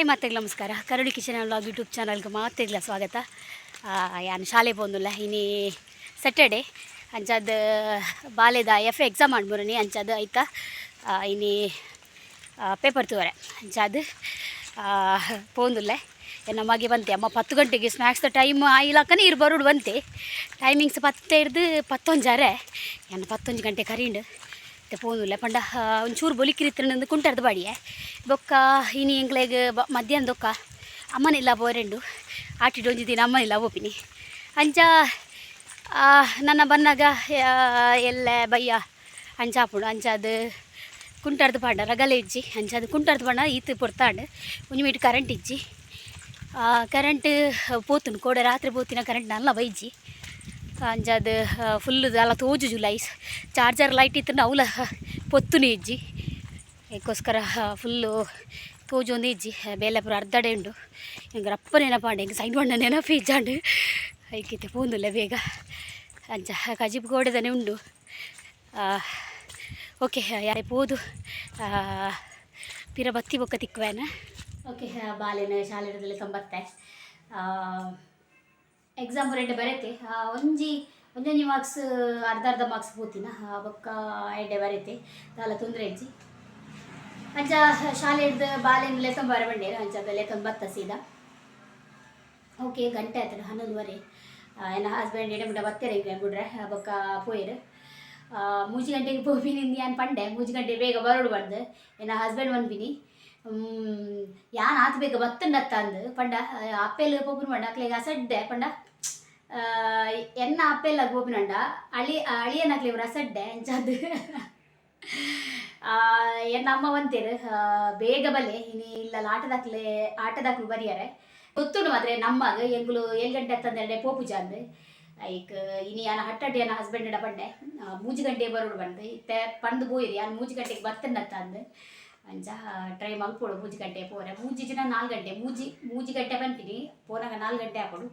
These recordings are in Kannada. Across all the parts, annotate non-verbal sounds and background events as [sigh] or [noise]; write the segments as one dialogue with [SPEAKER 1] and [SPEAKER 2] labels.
[SPEAKER 1] ಹಾಯ್ ಮಾತೆಗ್ಲ, ನಮಸ್ಕಾರ. ಕರಡಿ ಕಿಚನ್ ವ್ಲಾಗ್ ಯೂಟ್ಯೂಬ್ ಚಾನಲ್ಗೆ ಮಾತೆಗ್ಲ ಸ್ವಾಗತ. ಯಾನು ಶಾಲೆ ಬಂದಿಲ್ಲ. ಇನ್ನೀ ಸ್ಯಾಟರ್ಡೆ ಅಂಚಾದ ಬಾಲೆದ ಎಫ್ ಎಕ್ಸಾಮ್ ಮಾಡ್ಬುರನಿ ಅಂಚಾದ ಆಯ್ತಾ? ಇನ್ನಿ ಪೇಪರ್ ತೋರೆ ಅಂಚದ ಪೋಂದಿಲ್ಲ. ಏನು ಮಗೆ ಬಂತೆ, ಅಮ್ಮ ಪತ್ತು ಗಂಟೆಗೆ ಸ್ನ್ಯಾಕ್ಸ್ ಟೈಮ್ ಆಯಿಲಕ್ಕನೇ ಇರು ಬಂತೆ. ಟೈಮಿಂಗ್ಸ್ ಪತ್ತೆ ಹಿಡ್ದು ಪತ್ತೊಂಜಾರೆ. ಏನು ಪತ್ತೊಂಜು ಗಂಟೆ ಕರೀಂಡು. ಮತ್ತೆ ಪೋನುಲ್ಲ ಪಂಡ ಒಂಚೂರು ಬೊಲಿಕಿರಿತ್ತಿನಂದು ಕುಂಟರ್ದು ಬಾಡಿಯೆ ಬೊಕ್ಕ ಇನಿ ಎಂಗ್ಲೆಗ್ ಬ, ಮಧ್ಯಾಹ್ನ ದೊಕ್ಕ ಅಮ್ಮನಿಲ್ಲ ಬೋರೆಂಡು ಆಟಿಡ್ ಒಂಜಿ ದಿನ ಅಮ್ಮನಿಲ್ಲ ಓಪಿನಿ ಅಂಚ ನನ್ನ ಬನ್ನಾಗ ಎಲ್ಲ ಬಯ್ಯ ಅಂಚಾಪುಡು ಅಂಚಾದು ಕುಂಟರ್ದು ಪಾಂಡ, ರಗಲೆ ಇಜ್ಜಿ ಅಂಚಾದು ಕುಂಟರ್ದು ಪಾಂಡ, ಈತ್ ಪೊರ್ತಾಂಡು. ಒಂಜಿ ಮೀಟ್ ಕರೆಂಟ್ ಇಜ್ಜಿ ಕರೆಂಟ್ ಪೋತುಂಡು, ಕೋಡೆ ರಾತ್ರಿ ಪೋತಿನ ಕರೆಂಟ್ ನಲ್ಲ ಬೈಜಿ ಅಂಜಾದ್ ಫುಲ್ ಅಲ್ಲ, ತೋಜುಜು ಲೈಸ್ ಚಾರ್ಜರ್ ಲೈಟ್ ಇತ್ತು ಅವಲ ಪೊತ್ತುನಿ ಇಜ್ಜಿ ಅದಕ್ಕೋಸ್ಕರ ಫುಲ್ಲು ತೋಜು ಒಂದು ಇಜ್ಜಿ ಬೇಲೆ ಪುರ ಅರ್ಧಡೆ ಉಂಡು ಹಿಂಗೆ ರಪ್ಪ ನೆನಪಾಂಡೆ, ಹಿಂಗೆ ಸೈನ್ ಬಣ್ಣ ನೆನಪು ಇಜ್ಜಾಂಡು ಐಕಿತೆ ಪೋಂದುಲ್ಲ ಬೇಗ. ಅಂಜ ಕಜಿಬ್ ಗೋಡೆದನೆ ಉಂಡು. ಓಕೆ ಯಾರೇ ಪೋದು ಪಿರ ಬತ್ತಿ ಬೊಕ್ಕ ತಿಕ್ಕುವೇನ. ಓಕೆ ಬಾಲೆನ ಶಾಲೆದಲ್ಲಿ ತೊಂಬತ್ತೆ ಎಕ್ಸಾಮ್ ರೆಡ್ ಬರೈತೆ ಆ, ಒಂಜಿ ಒಂಜೊಂಜಿ ಮಾರ್ಕ್ಸ್ ಅರ್ಧ ಅರ್ಧ ಮಾರ್ಕ್ಸ್ ಪೂತಿನ ಬೊಕ್ಕ ಎಡ್ಡೆ ಬರೈತೆ ದಾಲ ತೊಂದರೆ ಇಜ್ಜಿ ಅಂಚ ಶಾಲೆ ಹಿಡ್ದು ಬಾಲೆನ ಬರಬಂಡೆ ಬರ ಬಂಡೆ ಅಂಚ ಲೆತ್ತೊಂದು ಬತ್ತ ಸೀದಾ? ಓಕೆ ಗಂಟೆ ಆಯ್ತು ಹನ್ನೊಂದುವರೆ. ಎನ್ನ ಹಸ್ಬೆಂಡ್ ಎಡೆ ಬತ್ತೇರೆ ಈಗ ಬಿಡ್ರೆ ಆ, ಬೊಕ್ಕ ಪೋಯರು. ಮೂಜಿ ಗಂಟೆಗೆ ಪೋಬಿನಿ ಅನ್ ಪಂಡೆ ಮೂಜಿ ಗಂಟೆ ಬೇಗ ಬರೋಡು ಬಂದು. ಎನ್ನ ಹಸ್ಬೆಂಡ್ ಬಂದ್ಬಿನಿ. ಯಾನ್ ಆತ ಬೇಗ ಬತ್ತಂಡತ್ತ ಅಂದು. ಪಂಡ ಅಪ್ಪೆಲ್ ಪೋಪುನ ಪಂಡ ಅಕ್ಲೆಗೆ ಅಸಡ್ಡೆ ಪಂಡ. ಎನ್ನ ಅಪ್ಪೆಲ್ಲ ಗೋಪಿನಂಡ ಅಳಿ ಅಳಿಯನಾಗ್ಲಿ ರಸಡ್ಡೆ ಆ, ಎನ್ನ ಅಮ್ಮ ಬಂತೇರು ಆ, ಬೇಗ ಬಲೆ ಇನಿ ಇಲ್ಲ ಆಟದಾಕ್ಲೆ ಆಟದಾಕ್ಲು ಬರಿಯಾರೆ. ಗೊತ್ತುಂಡು ಮಾತ್ರ ನಮ್ಮಗ ಎಂಗುಲು ಏಳು ಗಂಟೆ ಹತ್ತಂದೆರಡೆ ಪೋಪುಜ ಅಂದು. ಐಕ್ ಇನಿ ಯಾನ ಹಟ್ಟಡ್ಡಿ ಯಾನ ಹಸ್ಬೆಂಡ್ ಇಡ ಬಂಡೆ ಮೂಜು ಮೂಜಿ ಗಂಟೆ ಬರೋಡು ಬಂದು. ಇತ್ತೆ ಪಂದು ಬೋಯಿರಿ ಯಾನ್ ಮೂಜಿ ಗಂಟೆಗೆ ಬರ್ತೇನತ್ತ ಅಂದು. ಅಂಚ ಟ್ರೈ ಮಲ್ಪೋಡು ಮೂಜಿ ಗಂಟೆ ಪೋರೆ. ಮೂಜಿ ಜನ ನಾಲ್ಕು ಗಂಟೆ ಮೂಜಿ ಮೂಜಿ ಗಂಟೆ ಬಂತೀನಿ ಪೋನಾಗ ನಾಲ್ಕು ಗಂಟೆ ಹಾಕೊಡು.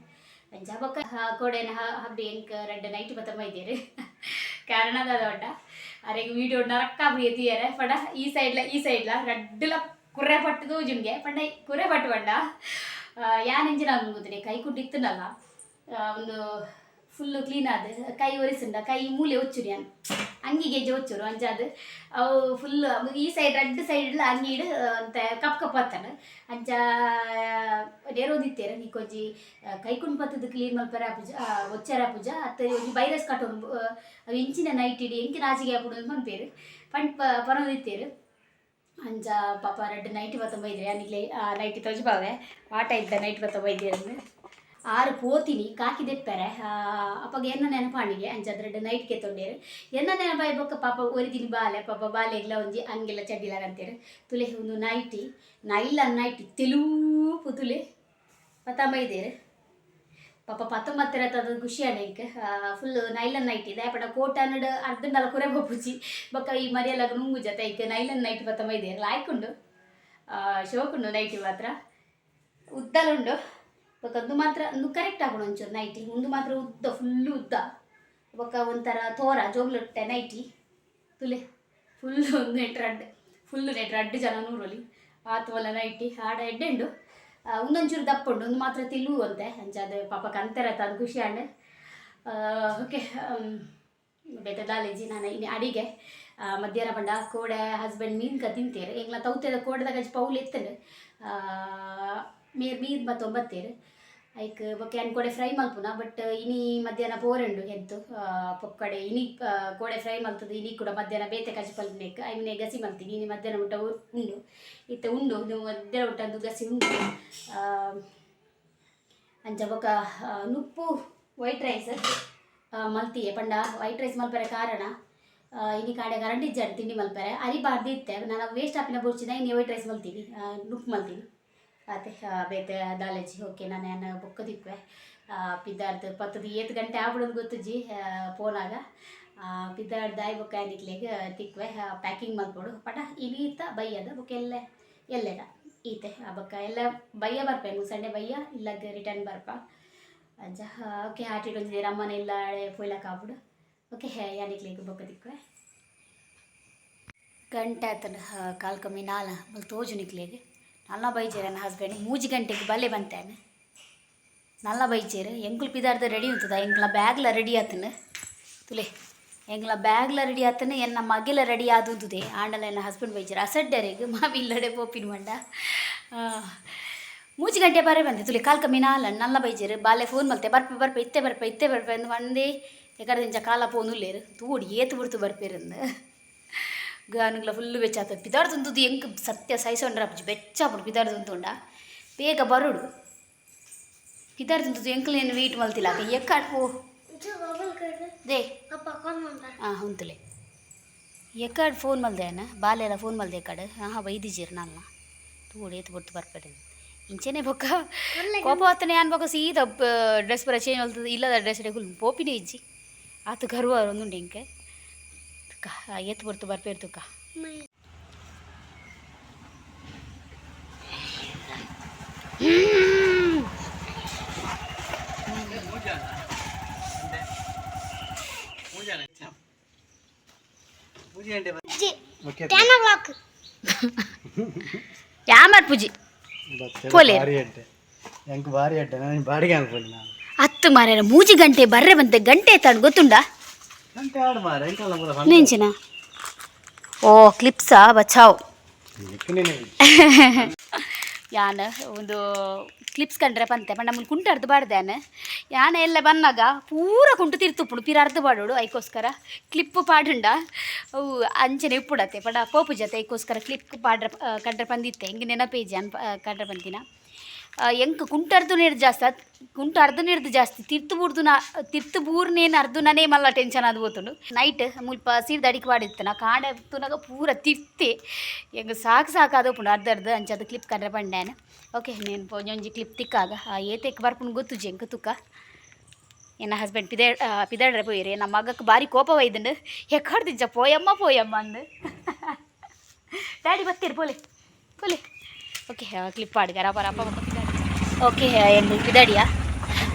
[SPEAKER 1] ಅಂಚ ಬೊಕ್ಕ ಕೋಡೆನ ಹಬ್ಬಿ ಎಂಕ್ ರೆಡ್ ನೈಟ್ ಬತ್ತ ಕಾರಣ ಕಾರಣದ ದೊಡ್ಡ. ಅರೆಗೆ ವೀಡಿಯೋ ನರಕ್ಕ ಎತ್ತಿಯಾರೆ ಪಡ ಈ ಸೈಡ್ಲ ಈ ಸೈಡ್ಲ ಕುರೆ ಕುರ್ರೆ ಪಟ್ಟದು ಜುನ್ಗೆ ಪಂಡ ಕುರ್ರೆ ಪಟ್ಟು ಪಂಡ ಯಾನ್ ಎಂಜಿನ ಗೊತ್ತಿನಿ ಕೈ ಕುಟ್ಟಿತ್ತನಲ್ಲ ಒಂದು ಫುಲ್ಲು ಕ್ಲೀನ್ ಆದ. ಕೈ ಒರೆಸಿಂದ, ಕೈ ಮೂಲೆ ಒಚ್ಚುರಿ ಅನ್. ಅಂಗಿಗೆ ಜೆ ಒಚ್ಚುರು ಅಂಚಾದ ಅವು ಫುಲ್ ಈ ಸೈಡ್ ರೆಡ್ ಸೈಡ್ ಅಂಗೀಡ್ ಅಂತ ಕಪ್ ಕಪ್ ಹತ್ತಾನ ಅಂಚ ನೇರೋದಿತ್ತೇರ ನೀ ಕೊಂಜಿ ಕೈಕುಂಡ್ ಪತ್ತದ ಕ್ಲೀನ್ ಮಲ್ಪರ ಪೂಜ ಒಚ್ಚರ ಪೂಜ ಅತ್ತ ಒಂಜಿ ವೈರಸ್ ಕಟ್ಟೋನು ಅವು ಇಂಚಿನ ನೈಟ್ ಇಡಿ ಎಂಕಿ ನಾಚಿಗೆ ಹಾಪುಡು ಮನ್ಪೇರು ಪಂಡ್ ಪರದಿತ್ತೇರು ಅಂಚ ಪಾಪ ರೆಡ್ ನೈಟ್ ಬತ್ತೊಂಬೈದ್ರಿ ಅನಿಗ್ಲೆ ನೈಟ್ ತೊಜ್ಬಾವೆ ವಾಟ ಇದ್ದ ನೈಟ್ ಬತ್ತೊಂಬೈದ್ರಿ ಆರು ಪೋತಿನಿ, ಕಾಕಿ ದೆಪ್ಪರೆ. ಅಪ್ಪಗ ಎನ್ನ ನೆನಪಾಣಿಗೆ ನೈಟ್ ನೈಟ್ಗೆ ತೊಂಡೇರು. ಎನ್ನ ನೆನಪಾಯಿ ಬೊಕ್ಕ ಪಾಪ ಒರಿದಿನಿ ಬಾಲೆ, ಪಾಪ ಬಾಲೆಗ್ಲ ಒಂಜಿ ಹಂಗೆಲ್ಲ ಚಡ್ಡಿಲಾಗಂತೇರು ತುಲೆ ಒಂದು ನೈಟಿ ನೈಲ ನೈಟಿ ತೆಲೂಪು ತುಲೆ. ಪತ್ತಂಬೈದೇರು ಪಾಪ ಪತ್ತೊಂಬತ್ತರ ತದ ಖುಷಿ ಅನೇಕ ಫುಲ್ ನೈಲನ್ ನೈಟ್ ಇದೆ. ಪಟ ಕೋಟ ಅನ್ನಡು ಅರ್ಧಂಡಲ ಕುರೆ ಬಪ್ಪುಜಿ ಬೊಕ್ಕ ಈ ಮರಿಯಲ್ಲ ನುಂಗು ಜೊತೆ ಐತೆ ನೈಲನ್ ನೈಟ್ ಪತ್ತೊಂಬೈದೇರು ಲಾಯ್ಕೊಂಡು ಶೋಕುಂಡು ನೈಟಿ ಮಾತ್ರ. ಉದ್ದಲುಂಡು ಬೊಕ್ಕ ಒಂದು ಮಾತ್ರ ಒಂದು ಕರೆಕ್ಟ್ ಆಗೋಣ ಒಂಚೂರು ನೈಟಿ ಒಂದು ಮಾತ್ರ ಉದ್ದ ಫುಲ್ಲು ಉದ್ದ. ಇವಾಗ ಒಂಥರ ತೋರ, ಜೋಗ್ಲೊಟ್ಟೆ ನೈಟಿ ತುಲೆ ಫುಲ್ಲು ನೆಟ್ ರಡ್ ಫುಲ್ಲು ನೆಟ್ ರಡ್ ಜನ ನೂರಲ್ಲಿ. ಆತವಲ್ಲ ನೈಟಿ ಹಾಡ ಎಡ್ಡೆಂಡು ಒಂದೊಂಚೂರು ದಪ್ಪುಂಡು, ಒಂದು ಮಾತ್ರ ತಿಲ್ಲು ಅಂತೆ. ಅಂಜಾದ ಪಾಪ ಕಂತೆರ ಅದು ಖುಷಿ ಆಂಡೆ. ಓಕೆ ಬೇತೆ ದಾಲೇಜಿ, ನಾನು ಇನ್ನು ಅಡಿಗೆ. ಮಧ್ಯಾಹ್ನ ಬಂಡ ಕೋಡೆ ಹಸ್ಬೆಂಡ್ ಮೀನ್ಕ ತಿಂತೀರಿ. ಎಂಗ್ಲ ತೌತೆದ ಕೋಡೆದಾಗ ಪೌಲ್ ಎತ್ತನು ಮೇರ್ ಮೀರ್ ಮತ್ತು ಒಂಬತ್ತೇರು ಐಕ್ ಬೊಕ್ಕೆ ಅನ್ ಕೋಡೆ ಫ್ರೈ ಮಲ್ಪುನ, ಬಟ್ ಇನಿ ಮಧ್ಯಾಹ್ನ ಪೋರೆಂಡು ಎದ್ದು ಪೊಕ್ಕಡೆ ಇನಿ ಕೋಡೆ ಫ್ರೈ ಮಲ್ತದ ಇನಿ ಕೂಡ ಮಧ್ಯಾಹ್ನ ಬೇತೆ ಕಜಿ ಐ ಮೀನ್ ಗಸಿ ಮಲ್ತೀನಿ, ಇನಿ ಮಧ್ಯಾಹ್ನ ಊಟ ಉಂಡು ಇತ್ತ ಉಂಡು, ನೀವು ಮಧ್ಯಾಹ್ನ ಊಟದ್ದು ಗಸಿ ಉಂಡು. ಅಂಚ ಬೊಕ್ಕ ನುಪ್ಪು ವೈಟ್ ರೈಸ್ ಮಲ್ತೀಯ, ಪಂಡ ವೈಟ್ ರೈಸ್ ಮಲ್ಪರೆ ಕಾರಣ ಇನಿ ಕಾಡೆ ಇಜ್ಜಾಡು ತಿಂಡಿ ಮಲ್ಪರೆ, ಅರಿ ಬಾರ್ದಿತ್ತೆ, ನಾನು ವೇಸ್ಟ್ ಆಪಿನ ಬುರ್ಚಿನ ಇನ್ನು ವೈಟ್ ರೈಸ್ ಮಲ್ತೀನಿ ನುಪ್ಪು ಮಲ್ತೀನಿ. ಅದೇ ಬೇತ ದಾಲೇಜಿ ಓಕೆ ನಾನು ಏನು ಬುಕ್ ತಿಕ್ವೆ ಪಿದ್ದಾರ್ದು ಪತ್ತದು ಏತ್ ಗಂಟೆ ಆಗ್ಬಿಡೋದು ಗೊತ್ತಜ್ಜಿ ಫೋನಾಗ ಪಿದ್ದಾರ್ದು ಆಯ್ ಬೊಕ್ಕ ಏನಿಕ್ಲೆಗೆ ತಿಕ್ವೆ ಪ್ಯಾಕಿಂಗ್ ಮಾಡ್ಕೊಡು ಪಟ ಇಲಿ ಇತ್ತ ಅದ ಬುಕ್ ಎಲ್ಲ ಎಲ್ಲೆಡ ಈತೆ, ಆ ಬೊಕ್ಕ ಎಲ್ಲ ಬಯ್ಯ ಬರ್ಪೆ ಸಂಡೆ ಬಯ್ಯ ಇಲ್ಲ ರಿಟರ್ನ್ ಬರ್ಪ. ಅಜ್ಜ ಓಕೆ ಆಟಿಡ್ ಒಂದಿದೆ ರಮ್ಮನ ಇಲ್ಲ ಪೊಯ್ಲಕ್ ಆಗ್ಬಿಡು. ಓಕೆ ಯಾನಿಕ್ಲೆಗೆ ಬೊಕ್ಕ ದಿಕ್ವೆ ಗಂಟೆ ಆತನ ಕಾಲ್ ಕಮ್ಮಿ ನಾಲ್ ಮಲ್ ತೋಜು ನಿಕ್ಲೆಗೆ ನಲ್ಲ ಬೈಚೇರು ನನ್ನ ಹಸ್ಬೆಂಡ್ ಮೂಜಿ ಗಂಟೆಗೆ ಬಲ್ಲೆ ಬಂತೇನೆ ನಲ್ಲ ಬೈಚೇರು ಎಂಕುಲ್ ಪಿದಾರ್ದ ರೆಡಿ ಉಂತದ ಎಂಕ್ಲ ಬ್ಯಾಗ್ಲ ರೆಡಿ ಆತನ ತುಲೆ ಎಂಕ್ಲ ಬ್ಯಾಗ್ಲ ರೆಡಿ ಆತನ ಎನ್ನ ಮಗೆಲ ರೆಡಿ ಆದುಂತುದೆ ಆಂಡಲ ಎನ್ನ ಹಸ್ಬೆಂಡ್ ಬೈಚೇರು ಅಸಡ್ಡರೆಗೆ ಮಾವಿ ಇಲ್ಲಡೆ ಪೋಪಿನ ಮಂಡ ಆ, ಮೂಜಿ ಗಂಟೆ ಬರೇ ಬಂದೆ ತುಲೆ ಕಾಲ್ಕ ಮಿನಾಲ ನಲ್ಲ ಬೈಜೇರು ಬಾಲೆ ಫೋನ್ ಮಲ್ತೆ ಬರ್ಪೆ ಬರ್ಪೆ ಇತ್ತೆ ಬರ್ಪೆ ಇತ್ತೆ ಬರ್ಪೆ ಅಂದು ಒಂದೇ ಎಕಡದಿಂಚ ಕಾಲ ಪೋನು ಇಲ್ಲೇರು ತೂಡಿ ಏತು ಬಿಡ್ತು ಬರ್ಪೇರಂದ ಗಾನುಗ್ಲ ಫುಲ್ಲು ಬೆಚ್ಚಾತ ಪಿದಾಡ್ ತುಂತುದು ಎಂಕ್ ಸತ್ಯ ಸೈಸೊಂಡ್ರ ಅಪ್ಪಜಿ? ಬೆಚ್ಚಾಬಿಡು ಪಿದಾಡ್ ತುಂತುಂಡ ಬೇಗ ಬರುಡು. ಪಿದಾಡ್ ತುಂತುದು ಎಂಕ್ಲೇನು ವೀಟ್ ಮಲ್ತಿಲ್ಲ ಎಕ್ಕಡ್ ಓ. ದೇ. ಹಾಂ ಹುಂತಲೆ ಎಕ್ಕಡ್ ಫೋನ್ ಮಲ್ದೇನ ಬಾಲೆಲ್ಲ ಫೋನ್ ಮಲ್ದೆ ಎಕ್ಕಡ್ ಹಾಂ ವೈದಿಜೀರ್ ನಾನು ತೂಡಿ ಎತ್ತು ಬಿಡ್ತು ಬರ್ಬೇಡಿ ಇಂಚೆನೆ ಬೊಕ್ಕ ಕೋಪ ಹೊತ್ತನೆ ಅನ್ಬೇಕು ಸೀದಾ ಡ್ರೆಸ್ ಬರ ಚೇಂಜ್ ಮಲ್ತದ ಇಲ್ಲದ ಡ್ರೆಸ್ ಹುಲ್ ಪೋಪಿನೇ ಇಜ್ಜಿ. ಆತು ಗರ್ವ ಒಂದುಂಡು ಇಂಕೆ ತುಕ್ಕ ಎತ್ತು ಬರ್ತು ಬರ್ಪೇರು ತುಕ್ಕ ಯಾಮರ್ ಪೂಜಿ ಪೋಲೆ.
[SPEAKER 2] ಭಾರಿ ಅಡ್ಡೆ ಎಂಕ್ ಭಾರಿ ಅಡ್ಡೆ ನಾನು ಬಾಡಿಗೆ ಅನ್ಕೊಂಡು ನಾನು
[SPEAKER 1] ಹತ್ತು ಮಾರ್ಯಾರ ಮೂಜಿ ಗಂಟೆ ಬರ್ರೆ ಬಂತೆ ಗಂಟೆ ತಾಡು ಗೊತ್ತುಂಡ ನೆಂಚಿನ ಓ ಕ್ಲಿಪ್ಸಾ ಬಚಾವ್ ಯಾನ ಒಂದು ಕ್ಲಿಪ್ಸ್ ಕಂಡ್ರೆ ಪಂತೆ ಪಂಡ ಮುಂದೆ ಕುಂಟು ಅರ್ಧ ಬಾಡ್ದಾನ ಯಾನ? ಎಲ್ಲ ಬಂದಾಗ ಪೂರ ಕುಂಟು ತಿರ್ತುಪ್ಪುಡು ಪೀರ ಅರ್ಧ ಬಾಡೋಡು ಐಕೋಸ್ಕರ ಕ್ಲಿಪ್ ಪಾಡುಂಡ. ಅವು ಅಂಚನೆ ಉಪ್ಪುಡತ್ತೆ ಪಂಡ ಪೋಪು ಜೊತೆ ಐಕೋಸ್ಕರ ಕ್ಲಿಪ್ ಪಾಡ್ರ ಕಂಡ್ರೆ ಬಂದಿತ್ತೆ ಹಿಂಗೆ ನೆನಪೇಜಿ ಅನ್ ಕಂಡ್ರೆ ಬಂದಿನ ಎಂಕ್ ಕುಂಟ ಅರ್ಧ ನೀರ್ದು ಜಾಸ್ತಿ ಕುಂಟ ಅರ್ಧ ನೀರ್ದು ಜಾಸ್ತಿ ತಿರ್ತು ಬೂರ್ದು ನಾ ತಿರ್ತು ಬೂರ್ನೇನು ಅರ್ಧ ನನೇ ಮಲ್ಲ ಟೆನ್ಷನ್ ಅದು ಹೋತುಂಡು. ನೈಟ್ ಮುಲ್ಪ ಸೀರ್ದ ಅಡಿಕೆ ಮಾಡಿತ್ತು, ನಾ ಕಾಂಡ ತುನಾಗ ಪೂರ ತಿರ್ತೆ. ಹೆಂಗೆ ಸಾಕು ಸಾಕು ಅದು ಪುಂಡು ಅರ್ಧ ಅರ್ಧ ಅಂಚದು ಕ್ಲಿಪ್ ಕಂಡ್ರೆ ಬಂಡೇನ. ಓಕೆ ನೀನು ಪೊಂಜೊಂಜಿ ಕ್ಲಿಪ್ ತಿಕ್ಕಾಗ. ಏತೆಕ್ ಬರ್ಪುಂಡು ಗೊತ್ತು ಜಂಕ್ ತುಕ ಏನ ಹಸ್ಬೆಂಡ್ ಪಿದೇ ಪಿದಾಡ್ರೆ ಪೋಯಿರಿ ನಮ್ಮ ಮಗಕ್ಕೆ ಭಾರಿ ಕೋಪ ಒಯ್ದುಂಡು. ಹೆಕ್ಕಾಡ್ದಿಜ್ಜ ಪೋಯಮ್ಮ ಪೋಯಮ್ಮ ಅಂದು. [laughs] ಡ್ಯಾಡಿ ಬರ್ತೀರಿ ಪೋಲಿ ಪೋಲಿ. ಓಕೆ ಕ್ಲಿಪ್ ಆಡಿಗಾರ ಪಿದಾಡಿ ಓಕೆ ಎಂದು ಬಿದಡಿಯ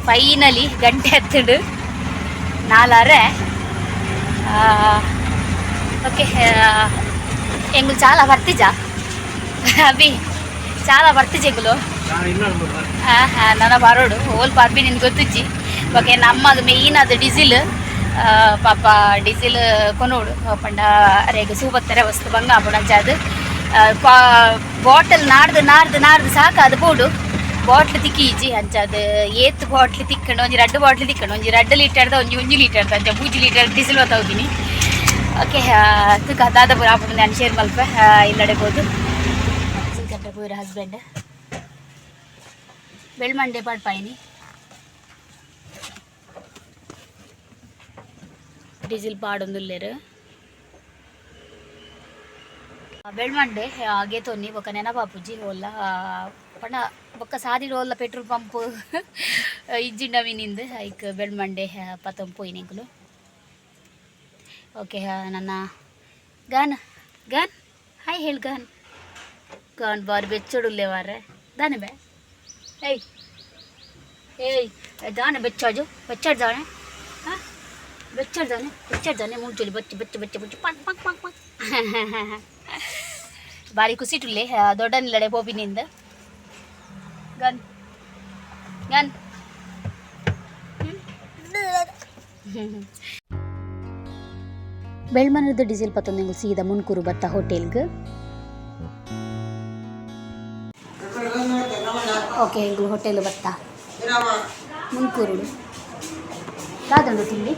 [SPEAKER 1] ಫೈನಲಿ ಗಂಟೆ ಹತ್ತಿಡು ನಾಲಾರೆ ಓಕೆ ಎಂಗುಲು ಚಾಲ ಬರ್ತಿಜ? ಅಭಿ ಚಾಲ ಬರ್ತಿಜ ಎಂಗುಲು?
[SPEAKER 2] ಹಾಂ ಹಾಂ
[SPEAKER 1] ನನ ಬಾರೋಡು. ಓಲ್ ಬರ್ಬಿ ನಿನ್ ಗೊತ್ತಿಜ್ಜಿ. ಓಕೆ ನಮ್ಮದು ಮೇಯ್ನ್ ಅದು ಡೀಸಿಲ್ ಪಾಪ ಡೀಸಿಲ್ ಕೊನೋಡು. ಪಂಡ ರೇಗ ಸೂಬತ್ತರೆ ವಸ್ತು ಬಂಗ ಪುಣಂಚಾದು ಬಾಟಲ್ ನಾಡ್ದು ನಾಡ್ದು ನಾಡ್ದು ಸಾಕು ಅದು ಬೋಡು ಬಾಟ್ಲ್ ತಿಕ್ಕಿ ಇಜ್ಜಿ ಅಂಚದು ಏತ್ ಬಾಟ್ಲ್ ತಿಕ್ಕಂಡು ಒಂಜಿ ರಡ್ಡು ಬಾಟ್ಲ್ ತಿಕ್ಕಂಡು ಒಂಜಿ ರಡ್ಡು ಲೀಟರ್ದ ಒಂಜಿ ಒಂಜಿ ಲೀಟರ್ದ ಅಂಚ ಮೂಜಿ ಲೀಟರ್ ಡೀಸೆಲ್ ಹೋಗ್ತೀನಿ ಓಕೆ ತುಕ ದಾದ ಪೂರ ಆಪುಂಡು ನಾನು ಶೇರ್ ಮಲ್ಪ ಇಲ್ಲಡೆ ಹೋದು ಸಿಕ್ಕಂಡ ಪೂರ ಹಸ್ಬೆಂಡ್. ಬೆಳ್ಮಂಡೆ ಪಾಡ್ಪಾಯಿನಿ ಡೀಸೆಲ್ ಪಾಡೊಂದುಲ್ಲೆರ್ ಬೆಳ್ಮಂಡೆ ಗೇತೊನ್ನಿ ಬೊಕ್ಕ ನೆನಪಾಪುಜಿ ಓಲ್ಲ ಪಂಡ ಬೊಕ್ಕ ಸಾದಿಡು ಹೋಲ್ಲ ಪೆಟ್ರೋಲ್ ಪಂಪ್ [laughs] ಇಜ್ಜಿಂಡ ಮೀನಿಂದ ಐಕ್ ಬೆಳ್ಮಂಡೆ ಪತಂ ಪೋಯಿನಿಂಕುಲು ಓಕೆ ನನ್ನ ಗಾನ್ ಗಾನ್? ಹಾಯ್ ಹೇಳು ಗಾನ್. ಗಾನ್ ಬಾರಿ ಬೆಚ್ಚಡುಲ್ಲೆ ವಾರೆ ದಾನೆ ಬೇ. ಏಯ್ ಏಯ್ ದಾನೆ ಬೆಚ್ಚಾಜು, ಬೆಚ್ಚಾಡ್ ದಾನೆ. ಹಾಂ? ಬೆಚ್ಚಾಡ್ ದಾನೆ ಬೆಚ್ಚಾಡ್ ದಾನೆ ಮುಂಚೂಲಿ ಬಚ್ಚಿ ಬಚ್ಚಿ ಬಚ್ಚಿ ಬಚ್ಚಿ, ಪಂಕ್ ಪಂಕ್ ಪಂಕ್ ಪಂಕ್. [laughs] ಬಾರಿ ದೊಡ್ಡ ನಿಲ್ಲಡೆ ಪೋಪಿನಿಂದ. ಗನ್ ಗನ್ ಬೆಳ್ಮನದ ಡೀಸೆಲ್ ಪತ್ತೊಂದು ಸೀದಾ ಮುನ್ಕುರು ಬತ್ತ ಹೋಟೆಲ್ಗೆ. ಓಕೆ ಹೆಂಗು ಹೋಟೆಲ್ ಬತ್ತ. ಮುನ್ಕುರು. ಯಾವ್ದು ತಿಂಡಿ?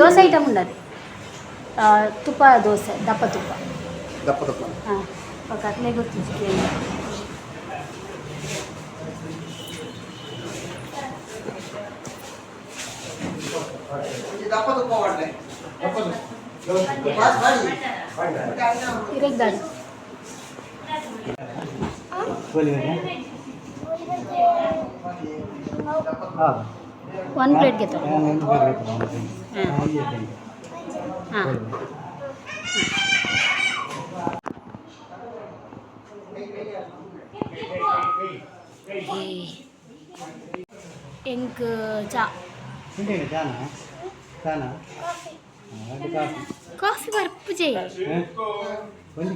[SPEAKER 1] ದೋಸೆ ಐಟಮ್ ಉಂಡದು ಆ, ತುಪ್ಪ ದೋಸೆ ದಪ್ಪ ತುಪ್ಪ.
[SPEAKER 2] ದಪ್ಪ ತುಪ್ಪ.
[SPEAKER 1] ಹಾಂ ಕತ್ಲೆ ಗೊತ್ತಿತ್ತು ಕೇಳಿ
[SPEAKER 2] ದಪ್ಪ ದಪ್ಪ ಮಾಡ್ಲೆ
[SPEAKER 1] ಇರಕ್ ದಾಡಿ
[SPEAKER 2] ಗೋಳಿ ಬಜ್ಜಿ ಹಾಂ
[SPEAKER 1] ಒನ್ ಪ್ಲೇಟ್ಗೆ ತಗೋ
[SPEAKER 2] ನಾನು ಒಂದು ಬೇಕು
[SPEAKER 1] ಹಾಂ ಎಂಕ್ ಚಾ
[SPEAKER 2] ತಿಂಡಿ ಚಾನ ಚಾನ ಅದು ಕಾಫಿ
[SPEAKER 1] ಕಾಫಿ ಬರ್ಪು ಜೈ
[SPEAKER 2] ಹ? ಒಂದು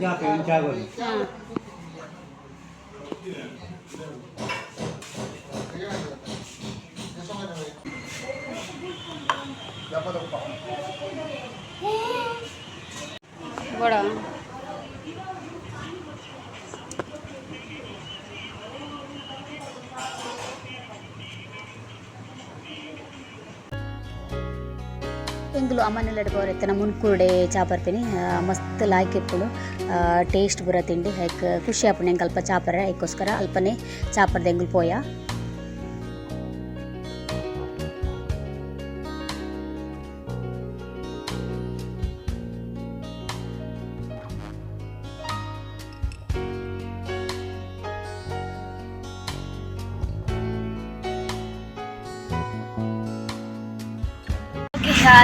[SPEAKER 2] ಕಾಫಿ ಒಂದು ಚಾಗೋದು
[SPEAKER 1] ಹಾಂ বড় ಎಂಗ್ಲು ಅಮ್ಮನೆಲ್ಲ ಬೋರೆತ್ತನ ಮುನ್ಕೂಡೆ ಚಾಪರ್ಪಿನಿ ಮಸ್ತ್ ಇಪ್ಪುಡು ಟೇಸ್ಟ್ ಬರೋ ತಿಂಡಿ. ಹೈಕ್ ಖುಷಿ ಆಪುಂಡು ಹೆಂಗೆ ಅಲ್ಪ ಚಾಪರ ಐಕೋಸ್ಕರ ಅಲ್ಪನೆ ಚಾಪರ್ದ ಎಂಗ್ಲು ಪೋಯ.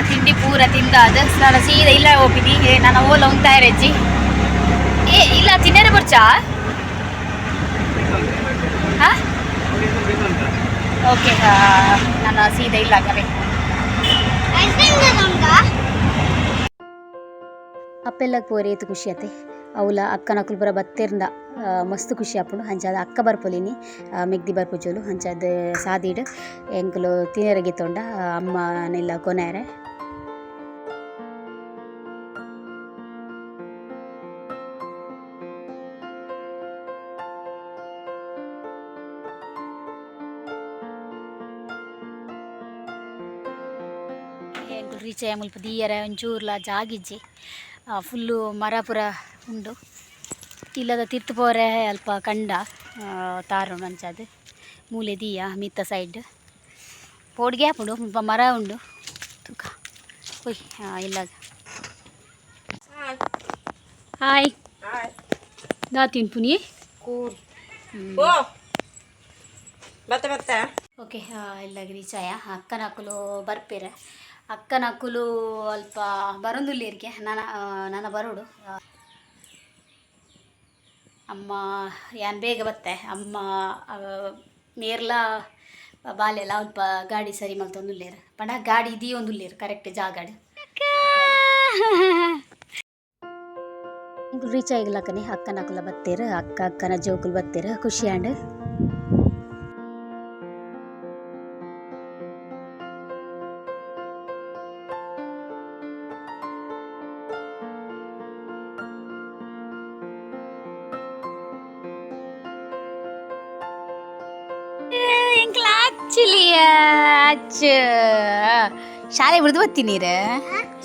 [SPEAKER 1] ತಿಂಡಿ ಪೂರ ತಿಂದಾದ ನಾನು ಸೀದಾ ಇಲ್ಲ ಹೋಗಿದ್ದಿ ನಾನು ಓಲ ಉಂಟಾ ಅಜ್ಜಿ ಏ ಇಲ್ಲ ತಿನ್ನರೆ ಬರ್ಚಾ? ಹಾ? ಓಕೆ ನಾನು ಸೀದಾ ಇಲ್ಲ ಕರೆ ಅಪ್ಪೆಲ್ಲ ಪೋರಿ ಖುಷಿ ಆತೆ ಅವಲ ಅಕ್ಕನ ಕುಲ್ಬರ ಬತ್ತೇರ್ಂದ ಆ, ಮಸ್ತ್ ಖುಷಿ ಆಪುಂಡು. ಹಂಚಾದ ಅಕ್ಕ ಬರ್ಪೊಲಿನಿ ಮೆಗ್ದಿ ಬರ್ಪುಜೋಲು ಹಂಚಾದ ಸಾದೀಡ್ ಎಂಕುಲು ತಿನ್ನರಗಿ ತೊಂಡ ಅಮ್ಮನೆಲ್ಲ ಕೊನೆರೆ. ಎಂಕುಲು ರೀಚ್ ಆಯ ಮುಲ್ಪ ದೀಯರ ಒಂಚೂರ್ಲ ಜಾಗಿಜ್ಜಿ. ಫುಲ್ಲು ಮರ ಪುರ ಉಂಡು. ಇಲ್ಲದ ತಿರ್ತು ಪೋರೆ ಅಲ್ಪ ಕಂಡ ತಾರು ಮಂಚದ ಮೂಲೆ ದೀಯ ಮಿತ್ತ ಸೈಡ್. ಪೋಡ್ಗೆ ಹಾಕೊಂಡು ಮುಲ್ಪ ಮರ ಉಂಡು. ತುಕ. ಒಯ್ ಇಲ್ಲ. ಹಾಯ್. ನಾ ತಿನ್ಪುನಿ
[SPEAKER 3] Cool. Bata bata.
[SPEAKER 1] ಓಕೆ ಇಲ್ಲ ರೀಚಾಯ ಅಕ್ಕನ ಹಾಕಲು ಬರ್ಪೇರೆ. ಅಕ್ಕನ ಕುಲು ಅಲ್ಪ ಬರೊಂದುಲ್ಲೇರಿಗೆ ನನ್ನ ನನ್ನ ಬರೋಡು. ಅಮ್ಮ, ಯಾನ್ ಬೇಗ ಬತ್ತೆ? ಅಮ್ಮ ನೇರ್ಲ ಬಾಲೆಲ್ಲ ಅಲ್ಪ ಗಾಡಿ ಸರಿ ಮಲ್ತೊಂದುಲ್ಲೇರು ಪಣ ಗಾಡಿ ಇದೀ ಒಂದುಲ್ಲೇರು ಕರೆಕ್ಟ್ ಜಾಗಾಡು ರೀಚ್ ಆಗಿಲ್ಲಕ್ಕನೆ ಅಕ್ಕನ ಕುಲ ಬತ್ತೇರು, ಅಕ್ಕ ಅಕ್ಕನ ಜೋಕುಲ್ ಬತ್ತೇರು, ಖುಷಿ ಆಂಡ್ ಆಕ್ಚುಲಿ ಅಚ್ಚ ಶಾಲೆ ಬಿಡ್ದು ಬತ್ತೀನೀರ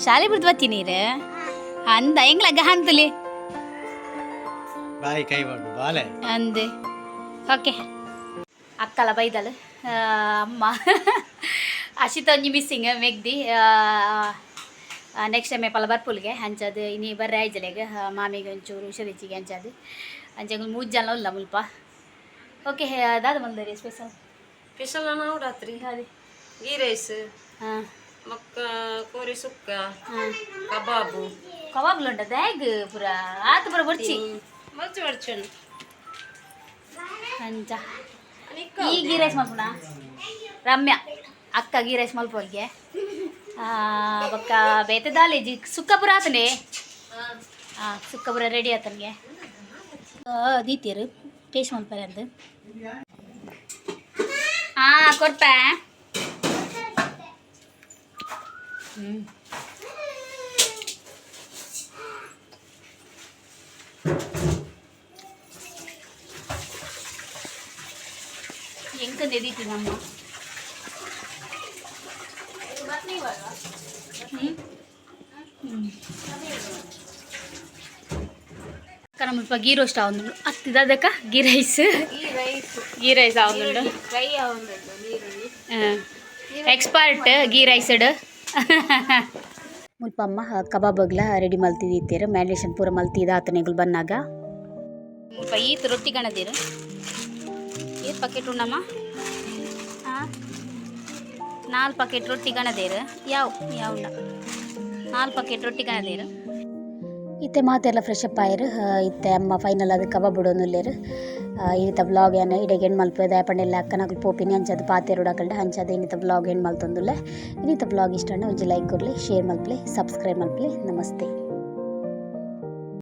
[SPEAKER 1] ಶಾಲೆ ಬಿಡ್ದು ಬತ್ತೀನೀರ ಅಂದ ಹೆಂಗ್ಲ ಗಹಂತಲಿ
[SPEAKER 2] ಬಾಯಿ ಕೈ ಬಾಲೆ.
[SPEAKER 1] ಅಂದೆ. ಓಕೆ. ಅಕ್ಕಲ ಬೈದಲ್ ಅಮ್ಮ. ಅಶಿತ ಒಂಜಿ ಮಿಸ್ಸಿಂಗ್ ಮೆಗ್ದಿ. ನೆಕ್ಸ್ಟ್ ಟೈಮ್ ಪಲ ಬರ್ಪುಲ್ಗೆ ಹಂಚದು ಇನ್ನಿ ಬರ್ರೆ ಆಯ್ಜಲೆಗೆ ಮಾಮಿಗೆ ಒಂಚೂರು ಹುಷರಿಚ್ಚಿಗೆ ಹಂಚದು ಹಂಚಂಗ್ ಮೂಜ್ಜಲ್ಲ ಇಲ್ಲ ಮುಲ್ಪ. ಓಕೆ ಅದಾದ ಮಲ್ದರಿ ಸ್ಪೆಷಲ್
[SPEAKER 3] Special ನಾವು ರಾತ್ರಿ
[SPEAKER 1] ಅದೇ
[SPEAKER 3] ಗೀ ರೈಸ್
[SPEAKER 1] ಹಾಂ
[SPEAKER 3] ಮಕ್ಕ ಕೋರಿ ಸುಕ್ಕ
[SPEAKER 1] ಕಬಾಬ್
[SPEAKER 3] ಕಬಾಬು
[SPEAKER 1] ಕಬಾಬ್ಲು ಉಂಟದ ಹೇಗೆ ಪುರ ಆತು ಪುರ ಬರ್ಚಿ
[SPEAKER 3] ಮರ್ಚು ಬರ್ಚಣ
[SPEAKER 1] ಅಂಚ ಈ ಗೀ ರೈಸ್ ಮಲ್ಪುಣ ರಮ್ಯಾ ಅಕ್ಕ ಗೀ ರೈಸ್ ಮಲ್ಪೋಲ್ಗೆ ಬೊಕ್ಕ ಬೇತೆ ಸುಕ್ಕ ಪುರ ಆತನೆ ಹಾಂ ಸುಕ್ಕಪುರ ರೆಡಿ ಆತನಿಗೆ ದೀತಿಯರು ಟೇಸ್ಟ್ ಮಲ್ಪರೆ ಅಂತ ಹಾಂ ಕೊಟ್ಟೆ ಹ್ಞೂ ಹೆಂಗೆ ನೆದೀತೀನಮ್ಮ ಅಕ್ಕ ನಮ್ಮಪ್ಪ ಗೀ ರೋಸ್ಟ್ ಒಂದು ಹತ್ತಿದ ಅದಕ್ಕ
[SPEAKER 3] ಗೀ ರೈಸ್
[SPEAKER 1] ಗೀ ರೈಸ್
[SPEAKER 3] అవుతుండు
[SPEAKER 1] ಎಕ್ಸ್ಪರ್ಟ್ ಗೀ ರೈಸ್ ಮುಲ್ಪ ಅಮ್ಮ ಕಬಾಬಗ್ಲ ರೆಡಿ ಮಲ್ತಿದ್ದೀರ ಮ್ಯಾರಿನೇಷನ್ ಪೂರ ಮಲ್ತಿದ ಆತನೆಗಳು ಬಂದಾಗ. ಮುಲ್ಪ ರೊಟ್ಟಿ ಕಣದಿರ ಏತ್ ಪಕೆಟ್ ಉಣ್ಣಮ್ಮ ನಾಲ್ಕು ಪಕೆಟ್ ರೊಟ್ಟಿ ಗಣದೇರು. ಯಾವ ಯಾವ ನಾಲ್ಕು ಪಕೆಟ್ ರೊಟ್ಟಿ ಗಣದೇರು. ಇತ್ತೆ ಮಾತೆಲ್ಲ ಫ್ರೆಶ್ ಅಪ್ ಆಯ್ರು ಇತ್ತೆ ಅಮ್ಮ ಫೈನಲ್ ಅದು ಕಬಾಬ್ ಬಿಡೋನು ಇನ್ನಿತ ಬ್ಲಾಗ್ ಏನು ಇಡೆಗೆ ಹೆಣ್ಣು ಮಲ್ಪದ ಪಂಡೆಲ್ಲ ಅಕ್ಕನಾಗಲು ಪೋಪಿನಿ ಹಂಚದು, ಪಾತೆ ಕಂಡ ಹಂಚದು ಇನ್ನಿತ ಬ್ಲಾಗ್ ಹೆಣ್ಣು ಮಲ್ತೊಂದುಲ್ಲೆ ಇನ್ನಿತ ಬ್ಲಾಗ್ ಇಷ್ಟ ಒಂಜಿ ಲೈಕ್ ಕೊರ್ಲಿ ಶೇರ್ ಮಲ್ಪಲೆ ಸಬ್ಸ್ಕ್ರೈಬ್ ಮಲ್ಪಲೆ ನಮಸ್ತೆ.